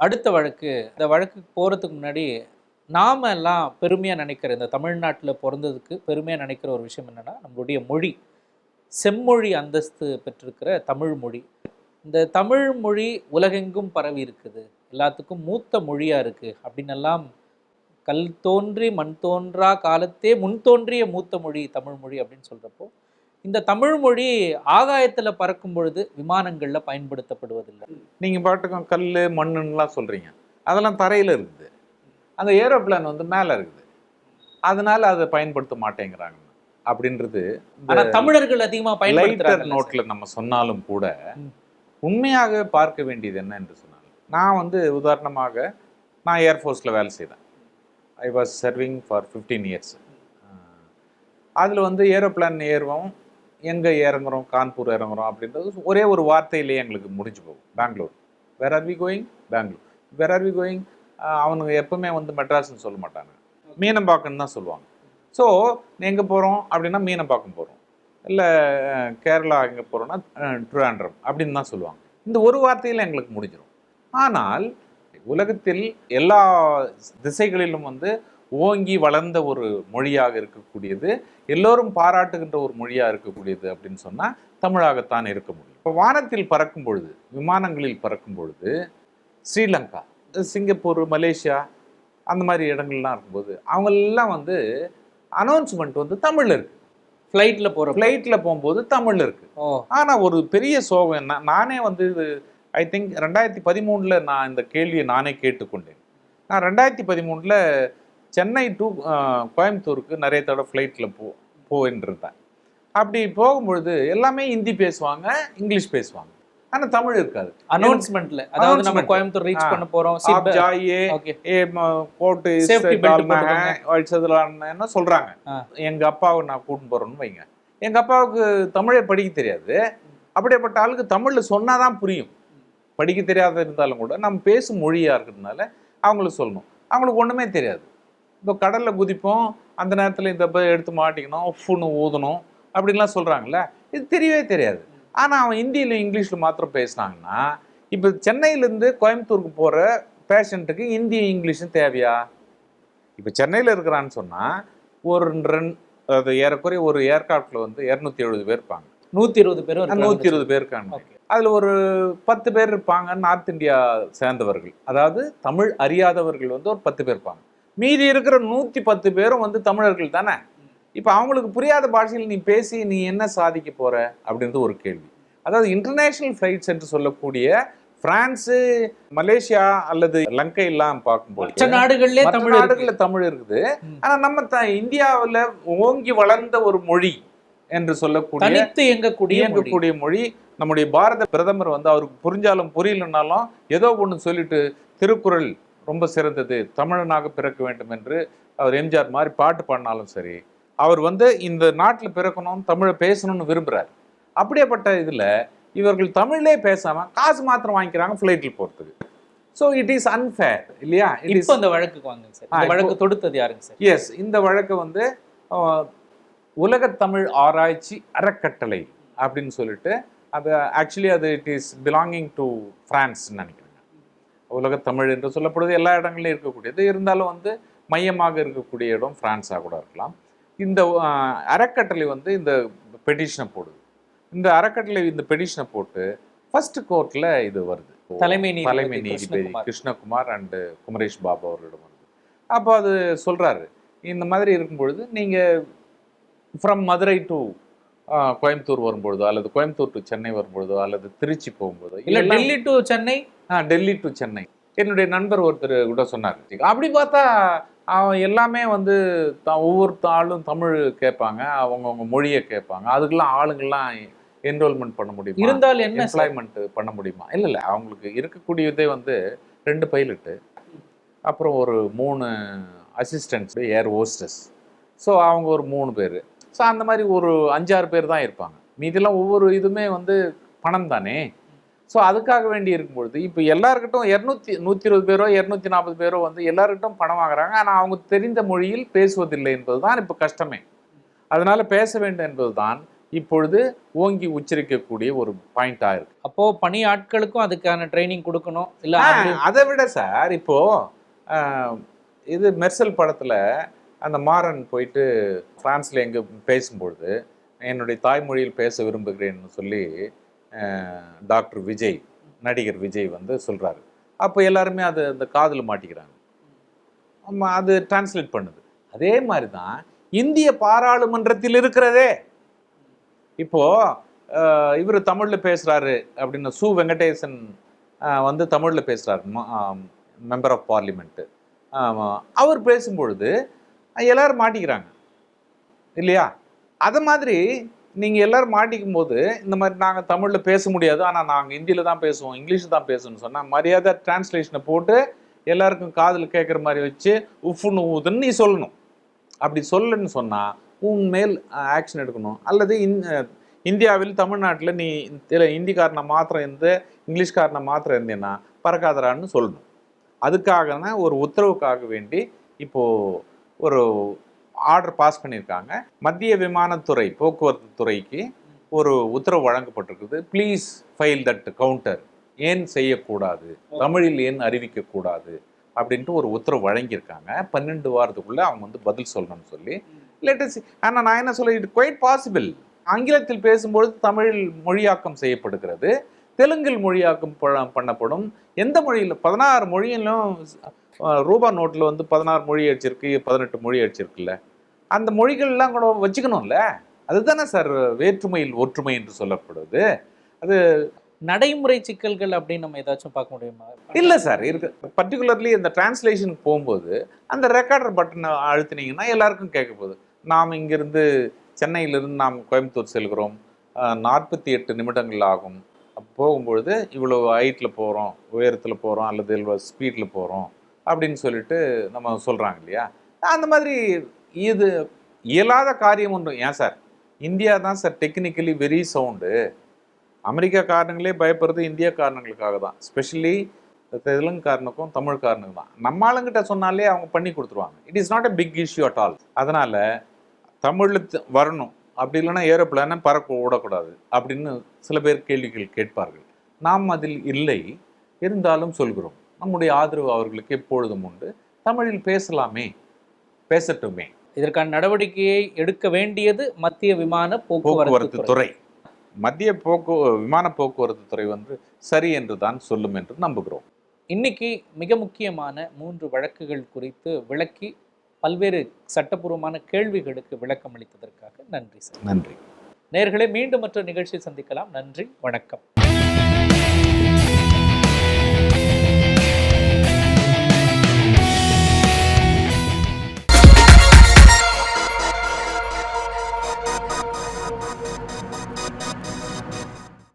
அடுத்த வழக்கு இந்த வழக்கு போகிறதுக்கு முன்னாடி நாம் எல்லாம் பெருமையாக நினைக்கிற இந்த தமிழ்நாட்டில் பிறந்ததுக்கு பெருமையாக நினைக்கிற ஒரு விஷயம் என்னென்னா நம்மளுடைய மொழி. செம்மொழி அந்தஸ்து பெற்றிருக்கிற தமிழ் மொழி. இந்த தமிழ் மொழி உலகெங்கும் பரவி இருக்குது. எல்லாத்துக்கும் மூத்த மொழியாக இருக்குது அப்படின்னெல்லாம் கல் தோன்றி மண் தோன்றா காலத்தே முன் தோன்றிய மூத்த மொழி தமிழ் மொழி அப்படின்னு சொல்கிறப்போ இந்த தமிழ் மொழி ஆகாயத்தில் பறக்கும் பொழுது விமானங்களில் பயன்படுத்தப்படுவதில்லை. நீங்கள் பாட்டுக்கும் கல் மண்ணுன்னெலாம் சொல்கிறீங்க அதெல்லாம் தரையில் இருக்குது. அந்த ஏரோப்ளேன் வந்து மேலே இருக்குது. அதனால அதை பயன்படுத்த மாட்டேங்கிறாங்க. அப்படின்றது ஆனா தமிழர்கள் அதிகமா லைட்டர் பயன்படுத்துறாங்க நோட்ல நம்ம சொன்னாலும் கூட. உண்மையாக பார்க்க வேண்டியது என்ன என்று சொன்னால் நான் வந்து உதாரணமாக நான் ஏர்ஃபோர்ஸில் வேலை செய்தேன். I was serving for fifteen years அதில் வந்து ஏரோப்ளேன் ஏறுவோம். எங்கே இறங்குறோம்? கான்பூர் இறங்குறோம் அப்படின்றது ஒரே ஒரு வார்த்தையிலேயே எங்களுக்கு முடிஞ்சு போகும். Bangalore. Where are we going Bangalore. Where are we going அவனுங்க எப்பவுமே வந்து மெட்ராஸ்ன்னு சொல்ல மாட்டாங்க. மீனம்பாக்கம்னு தான் சொல்லுவாங்க. ஸோ எங்கே போகிறோம் அப்படின்னா மீனம்பாக்கம் போகிறோம் இல்லை கேரளா எங்கே போகிறோன்னா ட்ரிவாண்ட்ரம் அப்படின்னு தான் சொல்லுவாங்க. இந்த ஒரு வார்த்தையில் எங்களுக்கு முடிஞ்சிடும் ஆனால் உலகத்தில் எல்லா திசைகளிலும் வந்து ஓங்கி வளர்ந்த ஒரு மொழியாக இருக்கக்கூடியது எல்லோரும் பாராட்டுகின்ற ஒரு மொழியாக இருக்கக்கூடியது அப்படின்னு சொன்னால் தமிழாகத்தான் இருக்க முடியும். இப்போ வானத்தில் பறக்கும் பொழுது விமானங்களில் பறக்கும் பொழுது ஸ்ரீலங்கா சிங்கப்பூர் மலேசியா அந்த மாதிரி இடங்கள்லாம் இருக்கும்போது அவங்கெல்லாம் வந்து அனௌன்ஸ்மெண்ட் வந்து தமிழில் இருக்கு. ஃப்ளைட்ல போற ஃப்ளைட்டில் போகும்போது தமிழில் இருக்கு. ஓ. ஆனால் ஒரு பெரிய சோகம் என்ன நானே வந்து இது ஐ திங்க் ரெண்டாயிரத்தி பதிமூணில் நான் இந்த கேள்வியை நானே கேட்டுக்கொண்டேன். நான் ரெண்டாயிரத்தி பதிமூணில் சென்னை டு கோயம்புத்தூருக்கு நிறைய தடவை ஃப்ளைட்டில் போ போயின்னு இருந்தேன் அப்படி போகும்பொழுது எல்லாமே ஹிந்தி பேசுவாங்க இங்கிலீஷ் பேசுவாங்க. ஆனா தமிழ் இருக்காது. அனௌன்ஸ்மெண்ட்ல அதாவது நம்ம கோயம்புத்தூர் ரீச் பண்ண போறோம் ஜாயே ஏ கோட் சேஃப்டி பெல்ட் போட்டுக்கோங்க. என்ன சொல்றாங்க. எங்க அப்பாவை நான் கூட்டிட்டு போறேன்னு வைங்க. எங்க அப்பாவுக்கு தமிழே படிக்க தெரியாது. அப்படியேப்பட்ட ஆளுக்கு தமிழ்ல சொன்னாதான் புரியும். படிக்க தெரியாத இருந்தாலும் கூட நம்ம பேசும் மொழியா இருக்கிறதுனால அவங்களுக்கு சொல்லணும். அவங்களுக்கு ஒண்ணுமே தெரியாது. இப்போ கடல்ல குதிப்போம் அந்த நேரத்துல இந்த எடுத்து மாட்டிக்கணும் உஃப்னு ஊதணும் அப்படின்லாம் சொல்றாங்கல்ல? இது தெரியவே தெரியாது. ஆனா அவன் ஹிந்தியில இங்கிலீஷ்ல மாத்திரம் பேசினாங்கன்னா இப்போ சென்னையிலேருந்து கோயம்புத்தூருக்கு போகிற பேஷண்ட்டுக்கு ஹிந்தி இங்கிலீஷும் தேவையா? இப்போ சென்னையில் இருக்கிறான்னு சொன்னால் ஒரு ரெண்டு அது ஏறக்குறைய ஒரு ஏர்கிராஃப்டில் வந்து இரநூத்தி எழுபது பேர் இருப்பாங்க. நூத்தி இருபது பேரும் நூற்றி இருபது பேர் இருக்காங்க. அதில் ஒரு பத்து பேர் இருப்பாங்க நார்த் இந்தியா சேர்ந்தவர்கள். அதாவது தமிழ் அறியாதவர்கள் வந்து ஒரு பத்து பேர் இருப்பாங்க. மீதி இருக்கிற நூற்றி பத்து பேரும் வந்து தமிழர்கள் தானே இப்போ அவங்களுக்கு புரியாத பாஷையில் நீ பேசி நீ என்ன சாதிக்க போற அப்படின்றது ஒரு கேள்வி அதாவது இன்டர்நேஷனல் ஃப்ளைட்ஸ் என்று சொல்லக்கூடிய பிரான்ஸு மலேசியா அல்லது லங்கை எல்லாம் பார்க்கும்போது மற்ற தமிழ். நாடுகள்ல தமிழ் இருக்குது. ஆனா நம்ம த இந்தியாவுல ஓங்கி வளர்ந்த ஒரு மொழி என்று சொல்லக்கூடிய இயங்கக்கூடிய. இயங்கக்கூடிய மொழி நம்முடைய பாரத பிரதமர் வந்து அவருக்கு புரிஞ்சாலும் புரியலனாலும் ஏதோ ஒன்று சொல்லிட்டு திருக்குறள் ரொம்ப சிறந்தது. தமிழனாக பிறக்க வேண்டும் என்று அவர் எம்ஜிஆர் மாதிரி பாட்டு பாடினாலும் சரி அவர் வந்து இந்த நாட்டில் பிறக்கணும் தமிழை பேசணும்னு விரும்புறாரு. அப்படியேப்பட்ட இதுல இவர்கள் தமிழ்லே பேசாம காசு மாத்திரம் வாங்கிக்கிறாங்க ஃப்ளைட்டில் போறதுக்கு. ஸோ இட் இஸ் அன்ஃபேர் இல்லையா? இட் இஸ் இப்போ இந்த வழக்குக்கு வாங்க சார். வழக்கு தொடுத்தது யாருங்க சார்? எஸ் இந்த வழக்கு வந்து அஹ், உலகத் தமிழ் ஆராய்ச்சி அறக்கட்டளை அப்படின்னு சொல்லிட்டு அது ஆக்சுவலி அது it is belonging to France நினைக்கிறேங்க உலகத் தமிழ் என்று சொல்லப்படுவது எல்லா இடங்களிலும் இருக்கக்கூடியது. இருந்தாலும் வந்து மையமாக இருக்கக்கூடிய இடம் ஃப்ரான்ஸாக கூட இருக்கலாம். இந்த அறக்கட்டளை வந்து இந்த பெட்டிஷனை போடுது. இந்த அறக்கட்டளை இந்த பெட்டிஷனை போட்டு ஃபர்ஸ்ட் கோர்ட்டில் இது வருது. தலைமை தலைமை நீதிபதி கிருஷ்ணகுமார். அண்டு குமரேஷ் பாபு அவர்களிடம் வருது. அப்போ அது சொல்றாரு. இந்த மாதிரி இருக்கும் பொழுது நீங்க ஃப்ரம் மதுரை டு கோயம்புத்தூர் வரும்பொழுதோ அல்லது கோயம்புத்தூர் டு சென்னை வரும்பொழுதோ அல்லது திருச்சி போகும்போதோ இல்ல இல்ல டெல்லி டு சென்னை? டெல்லி டு சென்னை. என்னுடைய நண்பர் ஒருத்தர் கூட சொன்னார் அப்படி பார்த்தா அவன் எல்லாமே வந்து த- ஒவ்வொரு ஆளும் தமிழ் கேட்பாங்க அவங்கவுங்க மொழியை கேட்பாங்க. அதுக்கெல்லாம் ஆளுங்கெல்லாம் என்ரோல்மெண்ட் பண்ண முடியுமா? இருந்தால் என்ன எம்ப்ளாய்மெண்ட் பண்ண முடியுமா? இல்லை இல்லை அவங்களுக்கு இருக்கக்கூடியதே வந்து ரெண்டு பைலட்டு அப்புறம் ஒரு மூணு அசிஸ்டன்ட்ஸ் ஏர் ஹோஸ்டஸ் ஸோ அவங்க ஒரு மூணு பேர். ஸோ அந்த மாதிரி ஒரு அஞ்சாறு பேர் தான் இருப்பாங்க. மீதிலாம் ஒவ்வொரு இதுவுமே வந்து பணம் தானே? ஸோ அதுக்காக வேண்டி இருக்கும்பொழுது இப்போ எல்லாருக்கிட்டும் இரநூத்தி நூற்றி இருபது பேரோ இரநூத்தி நாற்பது பேரோ வந்து எல்லாருக்கிட்டும் பணம் வாங்குறாங்க. ஆனால் அவங்க தெரிந்த மொழியில் பேசுவதில்லை என்பது தான் இப்போ கஷ்டமே. அதனால பேச வேண்டும் என்பதுதான் இப்பொழுது ஓங்கி உச்சரிக்கக்கூடிய ஒரு பாயிண்டாக இருக்கு. அப்போ பணி ஆட்களுக்கும் அதுக்கான ட்ரைனிங் கொடுக்கணும் இல்ல அது- விட சார் இப்போ ஆ, இது மெர்சல் படத்துல அந்த மாறன் போயிட்டு பிரான்ஸ்ல எங்க பேசும்பொழுது என்னுடைய தாய்மொழியில் பேச விரும்புகிறேன்னு சொல்லி டாக்டர் விஜய் நடிகர் விஜய் வந்து சொல்கிறாரு அப்போ எல்லாருமே அது அந்த காதில் மாட்டிக்கிறாங்க. அது டிரான்ஸ்லேட் பண்ணுது. அதே மாதிரி தான் இந்திய பாராளுமன்றத்தில் இருக்கிறதே. இப்போ இவர் தமிழில் பேசுகிறாரு அப்படின்னு சு வெங்கடேசன் வந்து தமிழில் பேசுகிறார் மெம்பர் ஆஃப் பார்லிமெண்ட்டு அவர் பேசும்பொழுது எல்லோரும் மாட்டிக்கிறாங்க. இல்லையா? அதை மாதிரி நீங்கள் எல்லோரும் மாட்டிக்கும் போது இந்த மாதிரி நாங்கள் தமிழில் பேச முடியாது. ஆனால் நாங்கள் ஹிந்தியில் தான் பேசுவோம் இங்கிலீஷ் தான் பேசணும்னு சொன்னால் மரியாதை டிரான்ஸ்லேஷனை போட்டு எல்லாருக்கும் காதில் கேட்குற மாதிரி வச்சு உஃப்னு ஊதுன்னு நீ சொல்லணும். அப்படி சொல்லுன்னு சொன்னால் உன் மேல் ஆக்ஷன் எடுக்கணும். அல்லது இந் இந்தியாவில் தமிழ்நாட்டில் நீ இதில் ஹிந்திக்காரனை மாத்திரம் இருந்து இங்கிலீஷ்காரனை மாத்திரம் இருந்தேன்னா பறக்காதரான்னு சொல்லணும். அதுக்காக தான் ஒரு உத்தரவுக்காக வேண்டி இப்போது ஒரு ஆர்டர் பாஸ் பண்ணியிருக்காங்க மத்திய விமானத்துறை போக்குவரத்து துறைக்கு ஒரு உத்தரவு வழங்கப்பட்டிருக்குது. ப்ளீஸ் ஃபைல் தட் கவுண்டர் ஏன் செய்யக்கூடாது? தமிழில் ஏன் அறிவிக்கக்கூடாது? அப்படின்ட்டு ஒரு உத்தரவு வழங்கியிருக்காங்க. பன்னெண்டு வாரத்துக்குள்ளே அவங்க வந்து பதில் சொல்லணும்னு சொல்லி. லேட்டஸ்ட் ஆனால் நான் என்ன சொல்ல இட் குவைட் பாசிபிள் ஆங்கிலத்தில் பேசும்பொழுது தமிழ் மொழியாக்கம் செய்யப்படுகிறது. தெலுங்கில் மொழியாக்கம் பண்ணப்படும். எந்த மொழியில் பதினாறு மொழியிலும் ரூபா நோட்டில் வந்து பதினாறு மொழி அடிச்சிருக்கு பதினெட்டு மொழி அடிச்சிருக்குல்ல. அந்த மொழிகள்லாம் கூட வச்சுக்கணும்ல? அதுதானே சார் வேற்றுமையில் ஒற்றுமை என்று சொல்லப்படுது. அது நடைமுறை சிக்கல்கள் அப்படின்னு நம்ம ஏதாச்சும் பார்க்க முடியுமா? இல்லை சார் இருக்கு. பர்டிகுலர்லி இந்த டிரான்ஸ்லேஷனுக்கு போகும்போது அந்த ரெக்கார்டர் பட்டனை அழுத்தினீங்கன்னா எல்லாருக்கும் கேட்க போகுது. நாம் இங்கிருந்து சென்னையிலிருந்து நாம் கோயம்புத்தூர் செல்கிறோம். நாற்பத்தி எட்டு நிமிடங்கள் ஆகும். போகும்பொழுது இவ்வளோ ஹைட்டில் போகிறோம் உயரத்தில் போகிறோம் அல்லது இவ்வளோ ஸ்பீடில் போகிறோம் அப்படின்னு சொல்லிட்டு நம்ம சொல்கிறாங்க இல்லையா? அந்த மாதிரி இது இயலாத காரியம் ஒன்று. ஏன் சார் இந்தியா தான் sir technically very sound America காரணங்களே பயப்படுறது இந்தியா காரணங்களுக்காக தான். ஸ்பெஷலி தெலுங்குக்காரனுக்கும் தமிழ்காரனுக்கும் தான். நம்ம ஆளுங்கிட்ட சொன்னாலே அவங்க பண்ணி கொடுத்துருவாங்க. It is not a big issue at all அதனால் தமிழில் வரணும். அப்படி இல்லைன்னா ஏரோப்ளேனை பறக்க விடக்கூடாது அப்படின்னு சில பேர் கேள்விகள் கேட்பார்கள். நாம் அதில் இல்லை. இருந்தாலும் சொல்கிறோம். நம்முடைய ஆதரவு அவர்களுக்கு எப்பொழுதும் உண்டு. தமிழில் பேசலாமே. பேசட்டுமே. இதற்கான நடவடிக்கையை எடுக்க வேண்டியது மத்திய விமான போக்குவரத்து துறை. மத்திய போக்கு விமான போக்குவரத்து துறை வந்து சரி என்று தான் சொல்லும் என்று நம்புகிறோம். இன்னைக்கு மிக முக்கியமான மூன்று வழக்குகள் குறித்து விளக்கி பல்வேறு சட்டப்பூர்வமான கேள்விகளுக்கு விளக்கம் அளித்ததற்காக நன்றி சார். நன்றி. நேயர்களே மீண்டும் மற்ற நிகழ்ச்சி சந்திக்கலாம். நன்றி வணக்கம்.